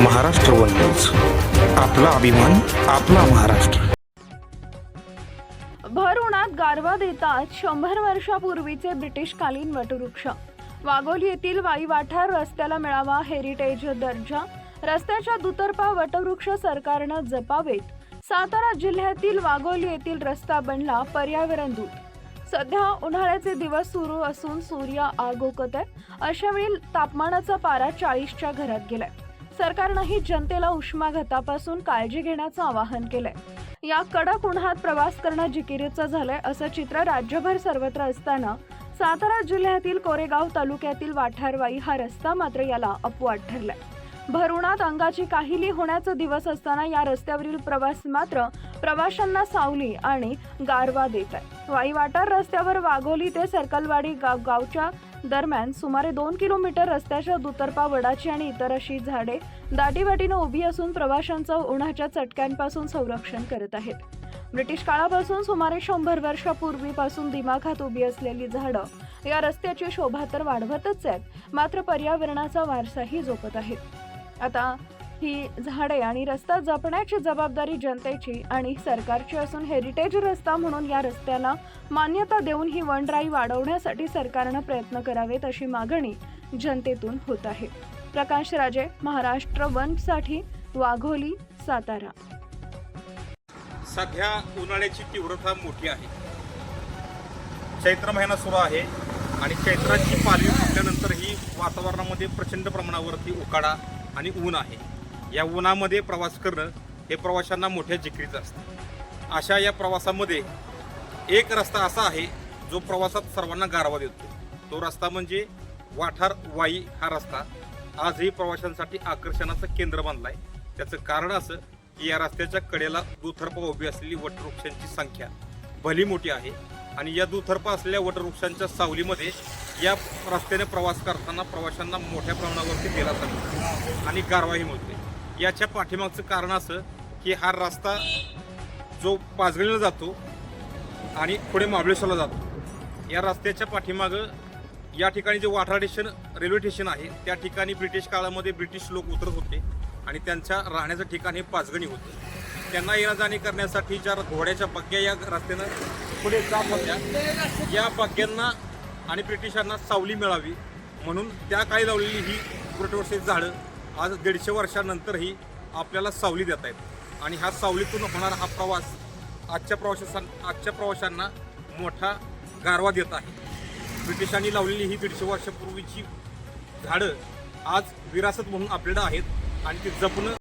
One news. आपला अभिमान आपला महाराष्ट्र. भर उन्हात गारवा देतात शंभर वर्षापूर्वीचे ब्रिटिशकालीन वटवृक्ष. वाघोली येथील वाईवाठार रस्त्याला मिळावा हेरिटेज दर्जा. रस्त्याच्या दुतर्फा वटवृक्ष सरकारनं जपावेत. सातारा जिल्ह्यातील वाघोली येथील रस्ता बनला पर्यावरण दूत. सध्या उन्हाळ्याचे दिवस सुरू असून सूर्य आगोकत आहे. अशा वेळी तापमानाचा पारा चाळीसच्या घरात गेलाय. सरकारनंही जनतेला उष्माघातापासून काळजी घेण्याचं आवाहन केलंय. या कडक उन्हात प्रवास करणं जिकिरीचं झालंय असं चित्र राज्यभर सर्वत्र असताना सातारा जिल्ह्यातील कोरेगाव तालुक्यातील वाठारवाई हा रस्ता मात्र याला अपवाद ठरलाय. भरुणात अंगाची काहिली होण्याचा दिवस असताना या रस्त्यावरील प्रवास मात्र प्रवाशांना सावली आणि गारवा देत आहे. वाई वाटार रस्त्यावर वाघोली ते सर्कलवाडी गाव गावच्या दरम्यान सुमारे दोन किलोमीटर रस्त्याच्या दुतर्फा वडाची आणि इतर अशी झाडे दाटीवाटीनं उभी असून प्रवाशांचं उन्हाच्या चटक्यांपासून संरक्षण करत आहेत. ब्रिटिश काळापासून सुमारे शंभर वर्षापूर्वीपासून दिमाखात उभी असलेली झाडं या रस्त्याची शोभा तर वाढवतच आहेत मात्र पर्यावरणाचा वारसाही जोपत आहेत. आता ही झाडे आणि रस्ता जपण्याची जबाबदारी जनतेची आणि सरकारची असून हेरिटेज रस्ता म्हणून या रस्त्याला मान्यता देऊन ही वनराई वाढवण्यासाठी सरकारनं प्रयत्न करावेत अशी मागणी जनतेतून होत आहे. प्रकाश राजे महाराष्ट्र वनसाठी वाघोली सातारा. सध्या उन्हाळ्याची तीव्रता मोठी आहे. चैत्र महिना सुरू आहे आणि चैत्राची पालवी फुटल्यानंतर ही वातावरणामध्ये प्रचंड प्रमाणावरती उकाडा आणि ऊन आहे. या उन्हामध्ये प्रवास करणं हे प्रवाशांना मोठ्या जिकरीचं असतं. अशा या प्रवासामध्ये एक रस्ता असा आहे जो प्रवासात सर्वांना गारवा देतो. तो रस्ता म्हणजे वाठार वाई हा रस्ता. आजही प्रवाशांसाठी आकर्षणाचं केंद्र बनला आहे त्याचं कारण असं की या रस्त्याच्या कडेला दुथर्पा उभी असलेली वटवृक्षांची संख्या भली मोठी आहे आणि या दुथर्पा असलेल्या वटवृक्षांच्या सावलीमध्ये या रस्त्याने प्रवास करताना प्रवाशांना मोठ्या प्रमाणावरती दिलासा मिळतो आणि गारवाही मिळते याच्या पाठीमागचं कारण असं की हा रस्ता जो पाचगणीला जातो आणि पुढे महाबळेश्वरला जातो. या रस्त्याच्या पाठीमागं या ठिकाणी जे वाठार स्टेशन रेल्वे स्टेशन आहे त्या ठिकाणी ब्रिटिश काळामध्ये ब्रिटिश लोक उतरत होते आणि त्यांच्या राहण्याचं ठिकाण हे पाचगणी होतं. त्यांना येणं जाणे करण्यासाठी ज्या घोड्याच्या बग्ग्या या रस्त्यानं पुढे जात होत्या या बग्ग्यांना आणि ब्रिटिशांना सावली मिळावी म्हणून त्या काळी लावलेली ही पुरटवर्षी झाडं आज दीडशे वर्षानंतरही आपल्याला सावली देत आहेत. आणि ह्या सावलीतून होणारा हा प्रवास आजच्या प्रवाशां आजच्या प्रवाशांना मोठा गारवा देत आहे. ब्रिटिशांनी लावलेली ही दीडशे वर्षापूर्वीची झाडं आज विरासत म्हणून आपल्याला आहेत आणि ती जपणं